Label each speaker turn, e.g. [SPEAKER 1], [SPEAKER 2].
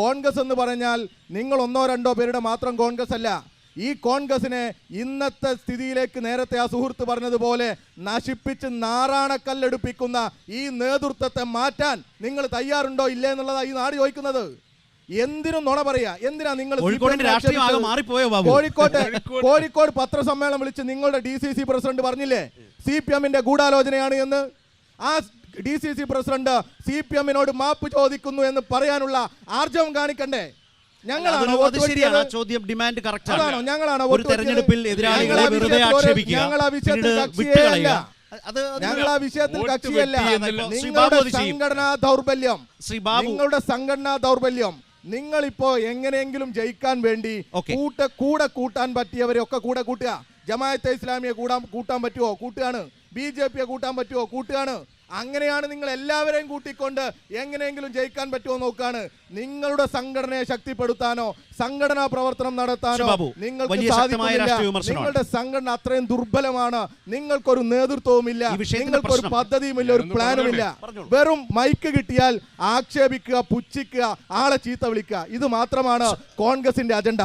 [SPEAKER 1] കോൺഗ്രസ് എന്ന് പറഞ്ഞാൽ നിങ്ങൾ ഒന്നോ രണ്ടോ പേരുടെ മാത്രം കോൺഗ്രസ് അല്ല. ഈ കോൺഗ്രസിനെ ഇന്നത്തെ സ്ഥിതിയിലേക്ക് നേരത്തെ ആ സുഹൃത്ത് പറഞ്ഞതുപോലെ നശിപ്പിച്ച് നാറാണക്കല്ലെടുപ്പിക്കുന്ന ഈ നേതൃത്വത്തെ മാറ്റാൻ നിങ്ങൾ തയ്യാറുണ്ടോ ഇല്ലേ എന്നുള്ളതാണ് ഈ നാട് ചോദിക്കുന്നത്. എന്തിനും നുണ പറയാ. എന്തിനാ നിങ്ങൾ കോഴിക്കോട്ട് കോഴിക്കോട് പത്രസമ്മേളനം വിളിച്ച് നിങ്ങളുടെ ഡി സി സി പ്രസിഡന്റ് പറഞ്ഞില്ലേ? സി പി എമ്മിന്റെ ഗൂഢാലോചനയാണ് എന്ന്. ആ D C C president C P എമ്മിനോട് മാപ്പ് ചോദിക്കുന്നു എന്ന് പറയാനുള്ള ആർജവം കാണിക്കണ്ടേ? ഞങ്ങളാണ്
[SPEAKER 2] ശരിയാണ്. ചോദ്യം ഡിമാൻഡ് കറക്റ്റ്
[SPEAKER 1] അതാണോ? ഞങ്ങളാണ്
[SPEAKER 2] ഒരു? തെരഞ്ഞെടുപ്പിൽ എതിരാളികളെ വെറുതെ ആക്ഷേപിക്കുക.
[SPEAKER 1] ഞങ്ങൾ ആ വിഷയത്തിൽ
[SPEAKER 2] അത്
[SPEAKER 1] ഞങ്ങൾ ആ വിഷയത്തിൽ കക്ഷിയല്ല നിങ്ങളുടെ സംഘടനാ ദൗർബല്യം.
[SPEAKER 2] നിങ്ങൾ
[SPEAKER 1] നിങ്ങളുടെ സംഘടനാ ദൗർബല്യം. നിങ്ങളിപ്പോ എങ്ങനെയെങ്കിലും ജയിക്കാൻ വേണ്ടി. കൂട്ട കൂടെ കൂട്ടാൻ പറ്റിയവരെ ഒക്കെ കൂടെ കൂട്ടുക. ജമാഅത്തെ ഇസ്ലാമിയെ കൂടാൻ കൂട്ടാൻ പറ്റുമോ കൂട്ടുകയാണ്. ബി ജെ പിയെ കൂട്ടാൻ പറ്റുമോ കൂട്ടുകയാണ്. അങ്ങനെയാണ് നിങ്ങൾ എല്ലാവരെയും കൂട്ടിക്കൊണ്ട് എങ്ങനെയെങ്കിലും ജയിക്കാൻ പറ്റുമോ നോക്കാണ്. നിങ്ങളുടെ സംഘടനയെ ശക്തിപ്പെടുത്താനോ സംഘടനാ പ്രവർത്തനം നടത്താനോ നിങ്ങൾക്ക് സാധിക്കുന്നില്ല. നിങ്ങളുടെ സംഘടന അത്രയും ദുർബലമാണ്. നിങ്ങൾക്കൊരു നേതൃത്വവുമില്ല. നിങ്ങൾക്കൊരു. പദ്ധതിയുമില്ല ഒരു
[SPEAKER 3] പ്ലാനും
[SPEAKER 1] പ്ലാനുമില്ല. വെറും മൈക്ക് കിട്ടിയാൽ ആക്ഷേപിക്കുക പുച്ഛിക്കുക ആളെ ചീത്ത വിളിക്കുക. ഇത് മാത്രമാണ് കോൺഗ്രസിന്റെ അജണ്ട.